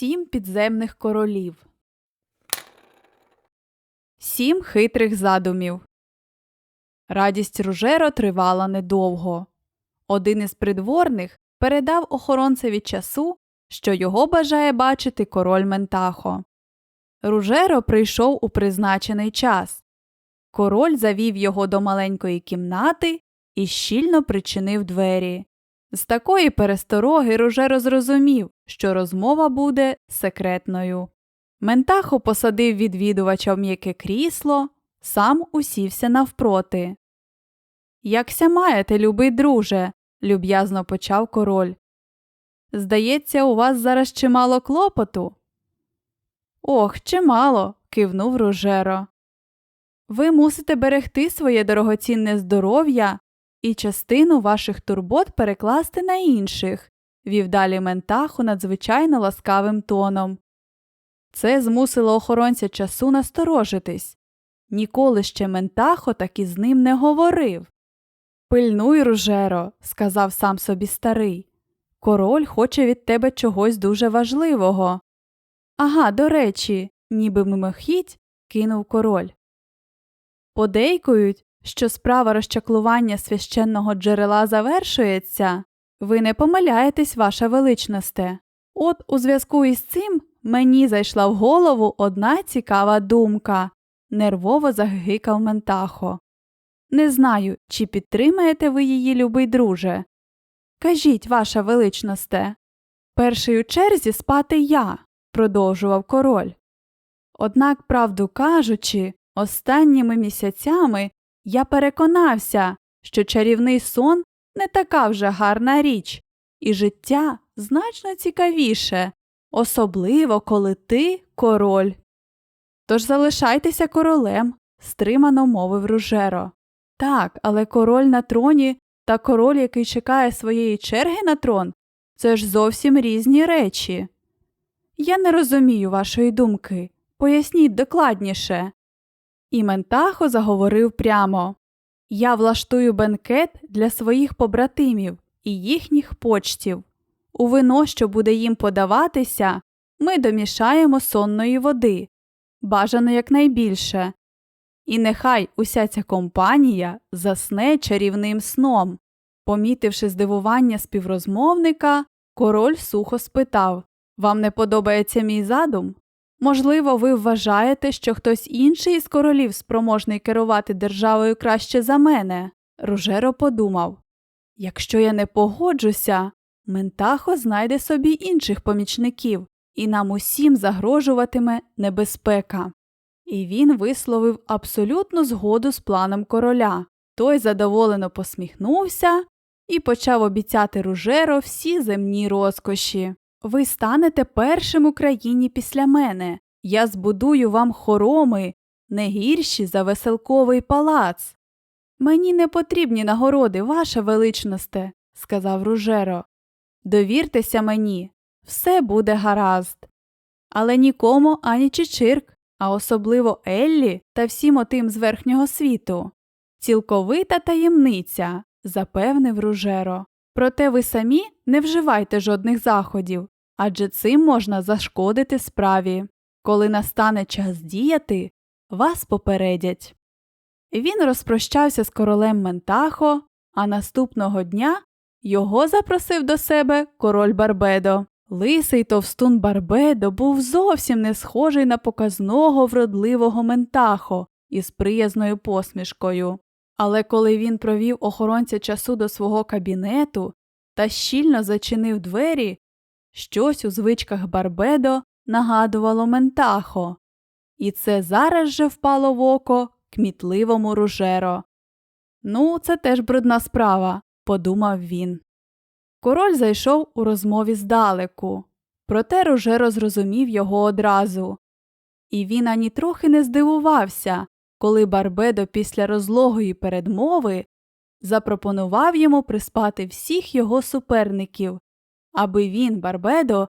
Сім підземних королів. Сім хитрих задумів. Радість Ружеро тривала недовго. Один із придворних передав охоронцеві часу, що його бажає бачити король Ментахо. Ружеро прийшов у призначений час. Король завів його до маленької кімнати і щільно причинив двері. З такої перестороги Ружеро зрозумів, що розмова буде секретною. Ментахо посадив відвідувача в м'яке крісло, сам усівся навпроти. Якся маєте, любий друже, люб'язно почав король. Здається, у вас зараз чимало клопоту. Ох, чимало, кивнув Ружеро. Ви мусите берегти своє дорогоцінне здоров'я і частину ваших турбот перекласти на інших, вів далі Ментаху надзвичайно ласкавим тоном. Це змусило охоронця часу насторожитись. Ніколи ще Ментахо так із ним не говорив. Пильнуй, Ружеро, сказав сам собі старий. Король хоче від тебе чогось дуже важливого. Ага, до речі, ніби мимохідь, кинув король. Подейкують, що справа розчаклування священного джерела завершується. Ви не помиляєтесь, ваша величносте. От у зв'язку із цим мені зайшла в голову одна цікава думка, нервово загикав Ментахо. Не знаю, чи підтримаєте ви її, любий друже. Кажіть, ваша величносте. Перший у черзі спати я, продовжував король. Однак, правду кажучи, останніми місяцями я переконався, що чарівний сон не така вже гарна річ, і життя значно цікавіше, особливо коли ти король. Тож залишайтеся королем, стримано мовив Ружеро. Так, але король на троні та король, який чекає своєї черги на трон, це ж зовсім різні речі. Я не розумію вашої думки. Поясніть докладніше. І Ментахо заговорив прямо Я влаштую бенкет для своїх побратимів і їхніх почтів. У вино, що буде їм подаватися, ми домішаємо сонної води, бажано якнайбільше. І нехай уся ця компанія засне чарівним сном. Помітивши здивування співрозмовника, король сухо спитав Вам не подобається мій задум? Можливо, ви вважаєте, що хтось інший із королів спроможний керувати державою краще за мене? Ружеро подумав Якщо я не погоджуся, Ментахо знайде собі інших помічників, і нам усім загрожуватиме небезпека. І він висловив абсолютну згоду з планом короля. Той задоволено посміхнувся і почав обіцяти Ружеро всі земні розкоші. Ви станете першим у країні після мене. Я збудую вам хороми, не гірші за веселковий палац. Мені не потрібні нагороди, ваша величносте, сказав Ружеро. Довіртеся мені, все буде гаразд. Але нікому ані Чичирк, а особливо Еллі та всім отим з верхнього світу. Цілковита таємниця, запевнив Ружеро. Проте ви самі не вживайте жодних заходів, адже цим можна зашкодити справі. Коли настане час діяти, вас попередять. Він розпрощався з королем Ментахо, а наступного дня його запросив до себе король Барбедо. Лисий товстун Барбедо був зовсім не схожий на показного вродливого Ментахо із приязною посмішкою. Але коли він провів охоронця часу до свого кабінету та щільно зачинив двері, щось у звичках Барбедо нагадувало Ментахо, і це зараз же впало в око кмітливому ружеро. Ну, це теж брудна справа, подумав він. Король зайшов у розмові здалеку, проте Ружеро зрозумів його одразу. І він ані трохи не здивувався, коли Барбедо після розлогої передмови запропонував йому приспати всіх його суперників, аби він, Барбедо,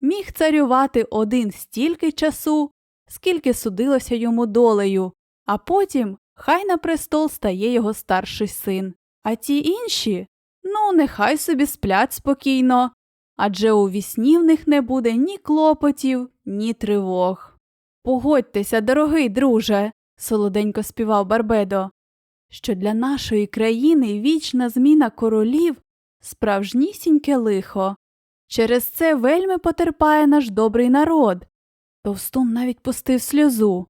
міг царювати один стільки часу, скільки судилося йому долею, а потім хай на престол стає його старший син. А ті інші, ну, нехай собі сплять спокійно, адже у вісні в них не буде ні клопотів, ні тривог. Погодьтеся, дорогий друже, солоденько співав Барбедо, що для нашої країни вічна зміна королів справжнісіньке лихо. Через це вельми потерпає наш добрий народ. Товстун навіть пустив сльозу.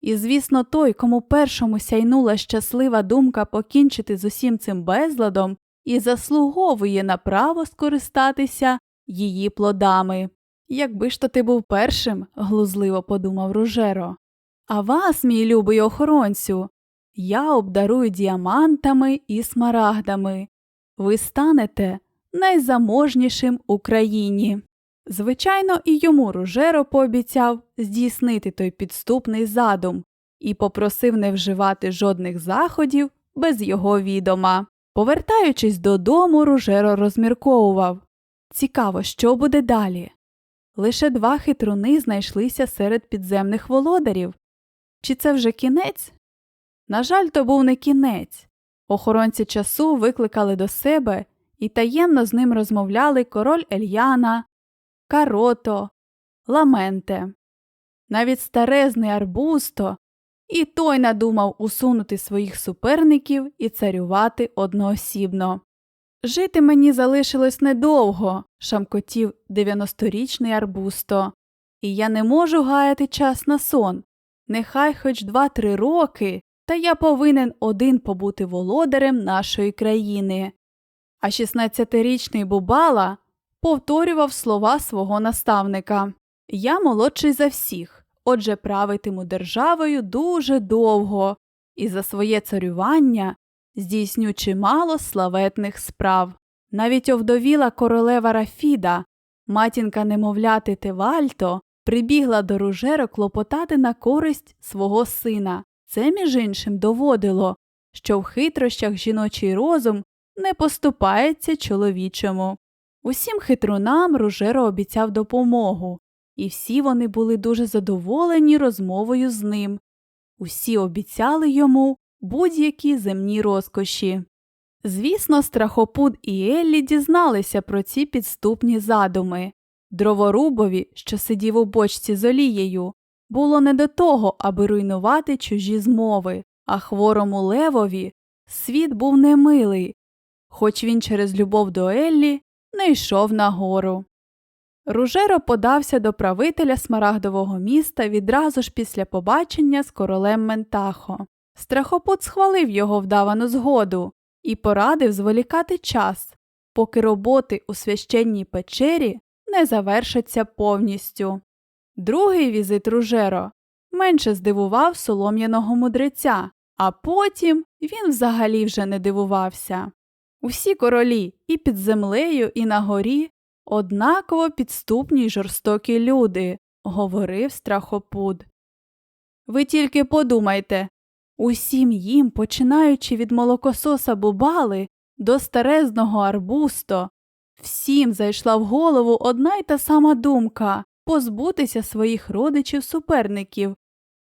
І, звісно, той, кому першому сяйнула щаслива думка покінчити з усім цим безладом, і заслуговує на право скористатися її плодами. Якби ж то ти був першим, глузливо подумав Ружеро. А вас, мій любий охоронцю, я обдарую діамантами і смарагдами. Ви станете найзаможнішим у країні. Звичайно, і йому Ружеро пообіцяв здійснити той підступний задум і попросив не вживати жодних заходів без його відома. Повертаючись додому, Ружеро розмірковував цікаво, що буде далі. Лише два хитруни знайшлися серед підземних володарів. Чи це вже кінець? На жаль, то був не кінець. Охоронці часу викликали до себе і таємно з ним розмовляли король Ельяна, Карото, Ламенте. Навіть старезний Арбусто, і той надумав усунути своїх суперників і царювати одноосібно. Жити мені залишилось недовго, шамкотів 90-річний Арбусто, і я не можу гаяти час на сон. Нехай хоч два-три роки, та я повинен один побути володарем нашої країни. А 16-річний Бубала повторював слова свого наставника Я молодший за всіх, отже, правитиму державою дуже довго, і за своє царювання здійсню чимало славетних справ. Навіть овдовіла королева Рафіда, матінка немовляти Тевальто, прибігла до ружеро клопотати на користь свого сина. Це, між іншим, доводило, що в хитрощах жіночий розум не поступається чоловічому. Усім хитрунам Ружеро обіцяв допомогу, і всі вони були дуже задоволені розмовою з ним. Усі обіцяли йому будь-які земні розкоші. Звісно, страхопуд і Еллі дізналися про ці підступні задуми. Дроворубові, що сидів у бочці з олією, було не до того, аби руйнувати чужі змови, а хворому левові світ був немилий, хоч він через любов до Еллі не йшов нагору. Ружеро подався до правителя смарагдового міста відразу ж після побачення з королем Ментахо. Страхопут схвалив його вдавану згоду і порадив зволікати час, поки роботи у священній печері не завершаться повністю. Другий візит Ружеро менше здивував солом'яного мудреця, а потім він взагалі вже не дивувався. Усі королі і під землею, і на горі однаково підступні й жорстокі люди, говорив страхопуд. Ви тільки подумайте усім їм, починаючи від молокососа Бубали до старезного арбусто, всім зайшла в голову одна й та сама думка позбутися своїх родичів суперників,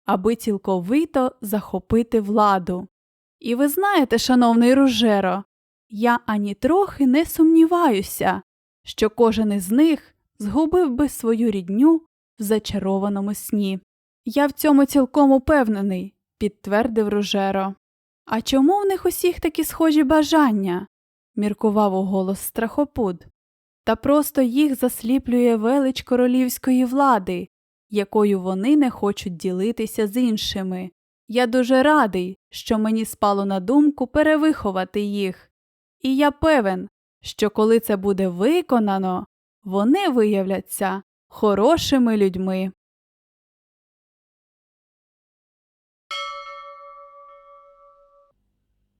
аби цілковито захопити владу. І ви знаєте, шановний Ружеро, я ані трохи не сумніваюся, що кожен із них згубив би свою рідню в зачарованому сні. Я в цьому цілком упевнений, підтвердив Ружеро. А чому в них усіх такі схожі бажання? Міркував у голос страхопуд. Та просто їх засліплює велич королівської влади, якою вони не хочуть ділитися з іншими. Я дуже радий, що мені спало на думку перевиховати їх, і я певен, що коли це буде виконано, вони виявляться хорошими людьми.